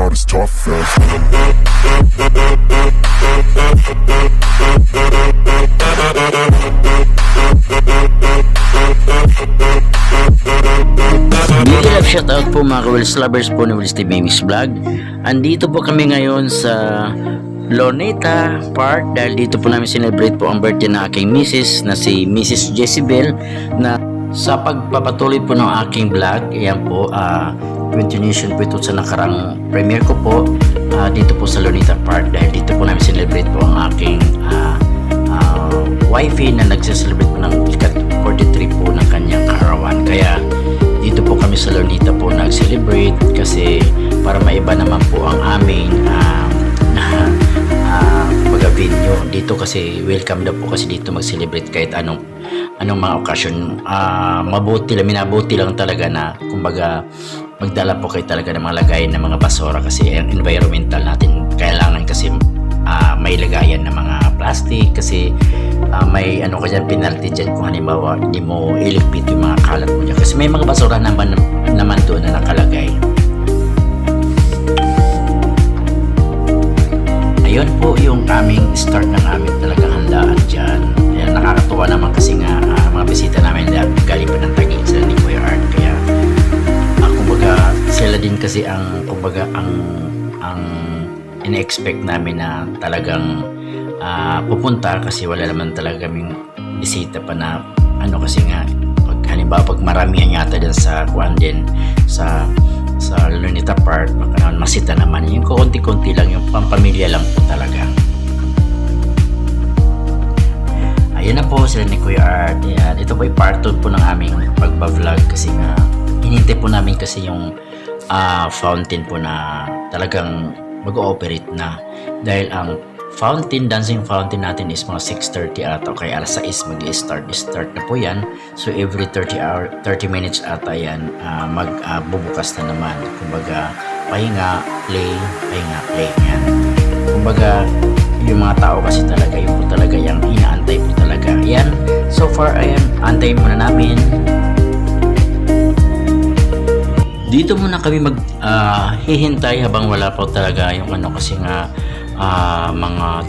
not as tough as Big love shoutout po mga Wills lovers po ni Wills TV Mix Vlog. Andito po kami ngayon sa Loneta Park dahil dito po namin celebrate po ang birthday ng aking misis na si Mrs. Jezebel na sa pagpapatuloy po ng aking vlog, ayan po, ah, continuation po ito sa nakarang premiere ko po ah, dito po sa Loneta Park dahil dito po namin celebrate po ang aking ah, ah, wifey na nagse-celebrate po ng ikat 43 po ng kanyang karawan. Kaya dito po kami sa Lonita po nag-celebrate kasi para maiba naman po ang aming ah, na ah, pagka venue dito kasi welcome daw po kasi dito mag-celebrate kahit anong anong mga okasyon Ah, mabuti lang minabuti lang talaga na kumbaga magdala po kayo talaga ng mga lagayan ng mga basura kasi ang environmental natin. Kailangan kasi ah, may lagayan ng mga plastic kasi ah, may ano ka dyan penalty dyan kung halimbawa hindi mo iligpit yung mga kalat mo dyan. Kasi may mga basura naman naman doon na nakalagay. Ayun po yung aming start ng aming talagang handaan dyan. Ayan, nakakatuwa naman kasi nga ah, mga bisita namin galing pa ng din kasi ang kumbaga ang ang in-expect namin na talagang ah, pupunta kasi wala naman talaga kaming bisita pa na ano kasi nga pag halimbawa pag maramihan yata din sa kuan din sa sa Lunita Park baka naman masita naman yung konti-konti lang yung pampamilya lang po talaga Ayan na po sila ni Kuya Art. Ayan. Ito po ay part 2 po ng aming pagbablog kasi nga hinintay po namin kasi yung ah, fountain po na talagang mag-ooperate na. Dahil ang fountain, dancing fountain natin is mga 6.30 ata. Kaya alas 6 mag-start. Start na po yan. So every 30 hour, 30 minutes ata yan ah, magbubukas na naman. Kumbaga, pahinga, play, pahinga, play. Yan. Kumbaga, yung mga tao kasi talaga, yun po talaga yung inaantay po talaga. Yan, so far, ayan, antay muna namin. Dito muna kami mag ah, hihintay habang wala pa talaga yung ano kasi nga ah, mga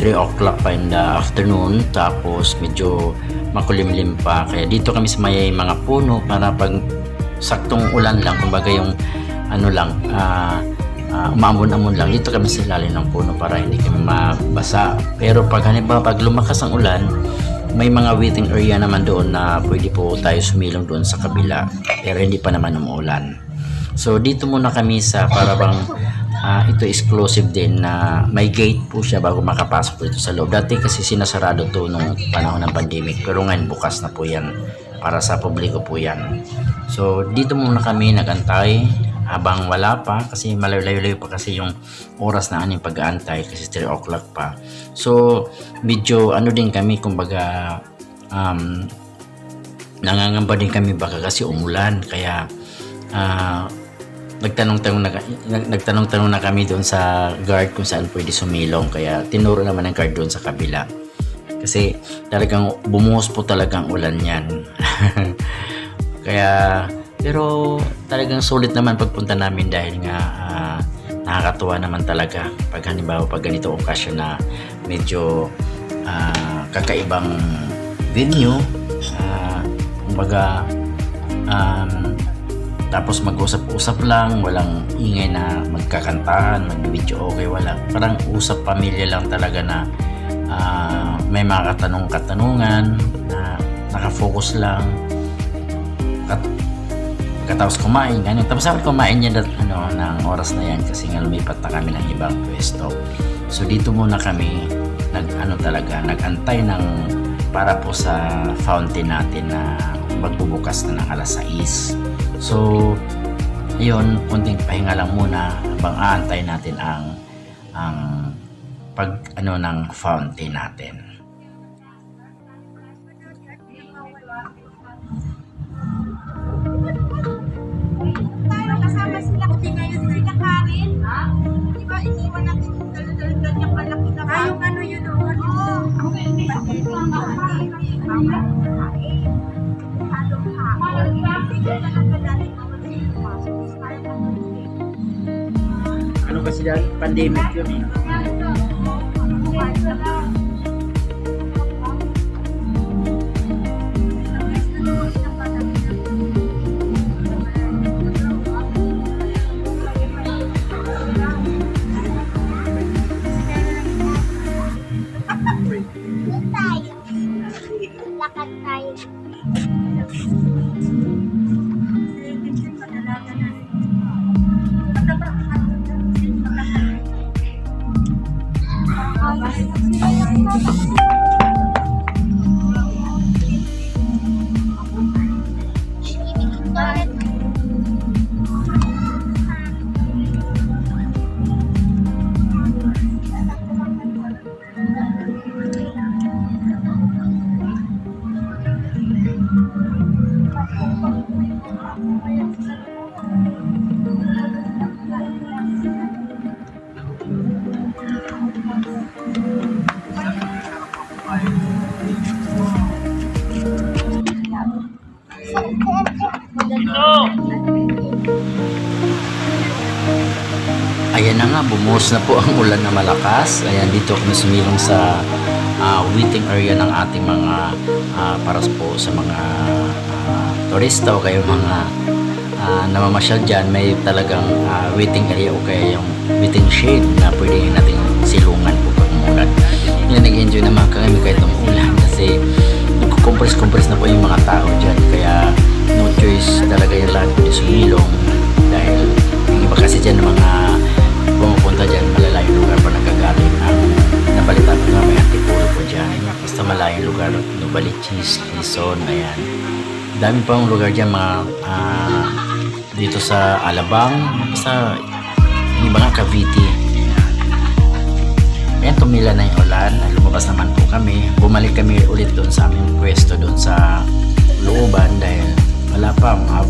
3 o'clock pa in the afternoon. Tapos medyo makulimlim pa. Kaya dito kami sa may mga puno para pag saktong ulan lang kumbaga yung ano lang ah uh, umamon-amon lang. Dito kami sa ilalim ng puno para hindi kami mabasa. Pero pag halimbawa pag lumakas ang ulan may mga waiting area naman doon na pwede po tayo sumilong doon sa kabila pero hindi pa naman umuulan. So dito muna kami sa para bang ah, ito exclusive din na may gate po siya bago makapasok dito sa loob. Dati kasi sinasarado to nung panahon ng pandemic pero ngayon bukas na po yan. Para sa publiko po yan. So dito muna kami nagantay habang wala pa kasi malayo-layo pa kasi yung oras na aming pag-aantay kasi 3 o'clock pa. So medyo ano din kami kumbaga um, nangangamba din kami baka kasi umulan. Kaya ah, nagtanong-tanong na nag- nagtanong-tanong na kami doon sa guard kung saan pwede sumilong. Kaya tinuro naman ng guard doon sa kabila. Kasi talagang bumuhos po talagang ulan yan. Kaya pero talagang sulit naman pagpunta namin dahil nga ah, nakakatuwa naman talaga pag halimbawa pag ganito okasyon na medyo ah, kakaibang venue ah, kumbaga um, tapos mag-usap-usap lang walang ingay na magkakantahan mag-video okay wala parang usap pamilya lang talaga na ah, may mga katanong-katanungan na nakafocus lang. Kat Katapos kumain, ganun. Tapos ako kumain niya ano, ng oras na yan kasi nga lumipat na kami ng ibang pwesto. So dito muna kami nag ano talaga, nagantay ng para po sa fountain natin na magbubukas na ng alas 6. So ayun, kunting pahinga lang muna habang aantay natin ang ang pag ano ng fountain natin. Ha? Di ba iniwan natin yung dala-dala yung malaki na ba? Ayong ano yun o? Oo. Hindi. kasi dyan, pandemic yun eh. Bumuhos na po ang ulan na malakas. Ayan, dito kami sumilong sa ah, waiting area ng ating mga ah, para po sa mga ah, turista o kayo mga ah, namamasyal dyan. May talagang ah, waiting area o kaya yung waiting shade na pwede natin silungan po pag umulan. Yan, nag-enjoy naman kami kahit umulan kasi nagkukompress-compress na po yung mga tao dyan. Kaya no choice talaga yung lahat kundi sumilong dahil yung iba kasi dyan ng mga Quezon, ayan dami pang lugar dyan mga ah, dito sa Alabang basta yung Cavite Ayan, tumila na yung ulan. Lumabas naman po kami. Bumalik kami ulit doon sa aming pwesto doon sa looban dahil wala pa, mga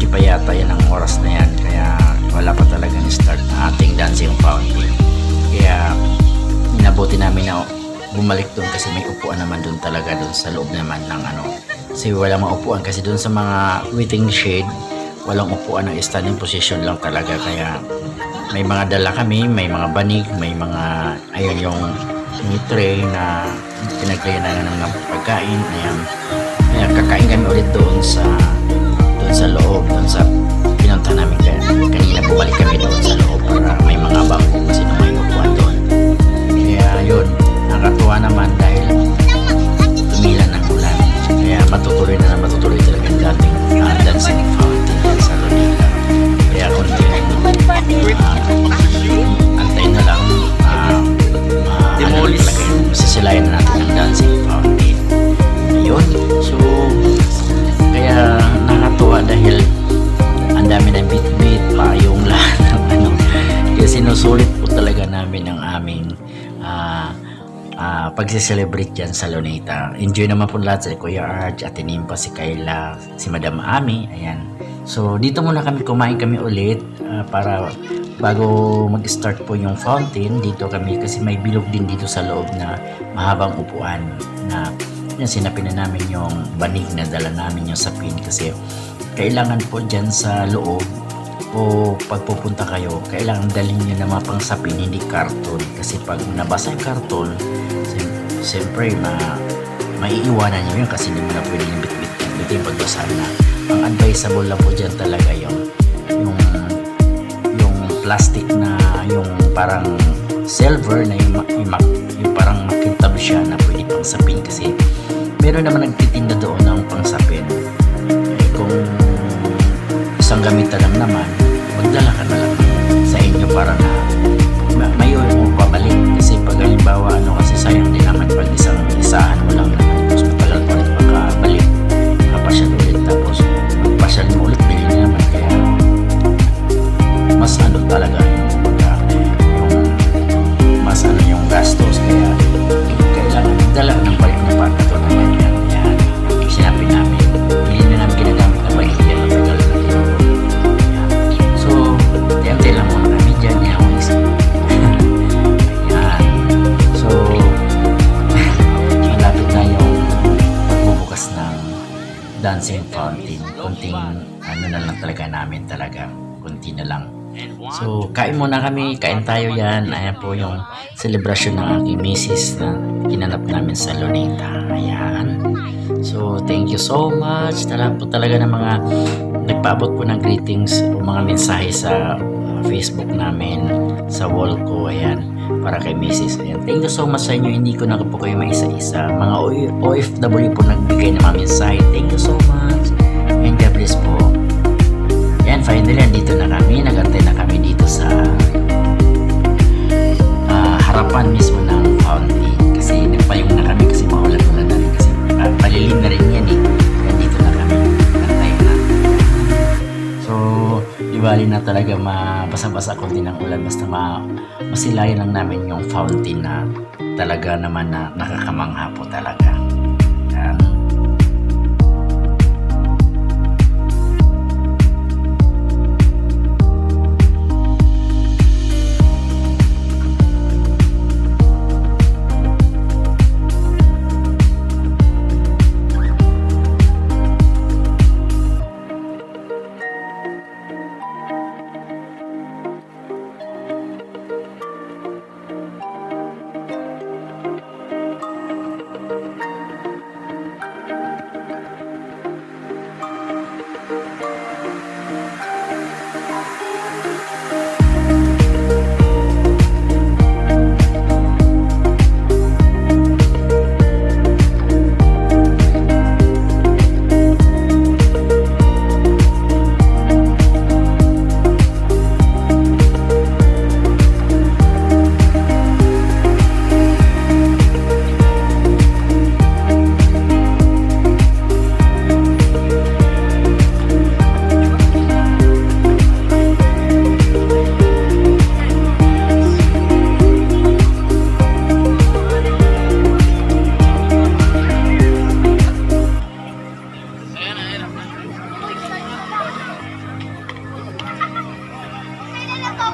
4.30 pa yata yan ang oras na yan. Kaya wala pa talaga ni start ating dancing fountain. Kaya minabuti namin na bumalik doon kasi may upuan naman doon talaga doon sa loob naman ng ano. Kasi walang mga upuan kasi doon sa mga waiting shade, walang upuan ng standing position lang talaga. Kaya may mga dala kami, may mga banig, may mga, ayun yung, tray na pinaglagyan na ng pagkain. Ayan. Kaya kakain kami ulit doon sa doon sa loob, doon sa pinunta namin kanina bumalik kami doon sa loob para may mga bangko nakatuwa naman dahil tumila ng ulan. Kaya matutuloy na na matutuloy talaga yung dating uh, dancing fountain sa Lunita. Kaya konti uh, pagse-celebrate dyan sa Luneta. Enjoy naman po lahat si Kuya Arch, Ate Nimpa, si Kayla, si Madam Ami. Ayan. So, dito muna kami kumain kami ulit ah, para bago mag-start po yung fountain, dito kami kasi may bilog din dito sa loob na mahabang upuan na yan, sinapin na namin yung banig na dala namin yung sapin kasi kailangan po dyan sa loob o pagpupunta kayo, kailangan dalhin nyo na mga pangsapin, hindi karton. Kasi pag nabasa yung karton, siyempre, ma maiiwanan nyo yun kasi hindi mo na pwede yung bitbit yung pagbasa na. Ang advisable lang po dyan talaga yung yung yung plastic na yung parang silver na yung, yung, yung parang makintab siya na pwede pang sapin kasi meron naman nagtitinda doon ng pangsapin eh, kung isang gamitan lang naman magdala ka na lang sa inyo para na muna kami, kain tayo yan. Ayan po yung celebration ng aking misis na ginanap namin sa Luneta. Ayan. So, thank you so much. Talaga po talaga ng mga nagpaabot po ng greetings o mga mensahe sa uh, Facebook namin, sa wall ko. Ayan, para kay Mrs. Ayan. Thank you so much sa inyo. Hindi ko na po kayo maisa-isa. Mga OFW po nagbigay ng mga mensahe. Thank you so much. And God bless po. Yan, finally, andito na kami. Nagantay na kami sa ah, harapan mismo ng fountain. Kasi nagpayong na kami kasi maulan-ulan na rin. Kasi ah, palilim na rin yan eh. Kaya dito na kami. Nagantay na. So, di bali na talaga mabasa-basa konti ng ulan. Basta ma masilayan lang namin yung fountain na talaga naman na nakakamangha po talaga.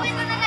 Kailan na